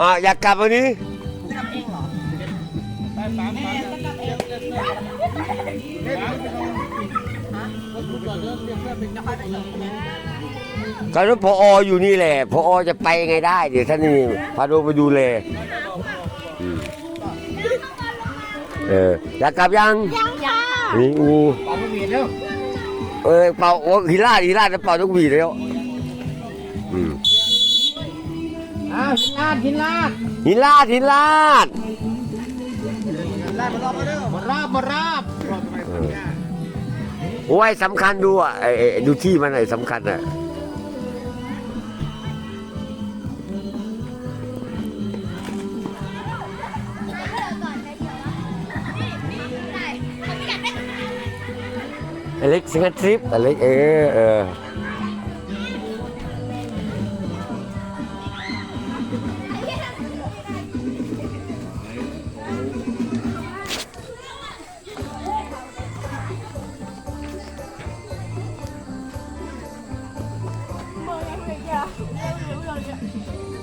อ่าอยากกลับวันนี้กลับเองเหรอไปสามแม่สามจะกลับเองเรียกเสื้อเรียกเสื้อฮะรถคุณก่อนเริ่มเรียกเสื้อเป็นจะค่อยไปส่งใช่ไหมก็รถพออยู่นี่แหละพอจะไปไงได้ เดี๋ยวท่านนี่พาดูไปดูเลยอืมเอออยากกลับยังยังค่ะนี่อูเออเป่าโอ้ฮิลาดฮิลาดจะเป่าทุกวีแล้วอืมาวหินลาดหินลาดฮิลาดฮิลาดหินลาดมารอบมาเร็วมาราบมาราบรอบไปเออโอ้ยสำคัญดูอะไอ้ไอ้ดูที่มันไอ้สำคัญอะอเล็กซิงเกิลทริปอเล็กเออเออ 再见啊我不想我去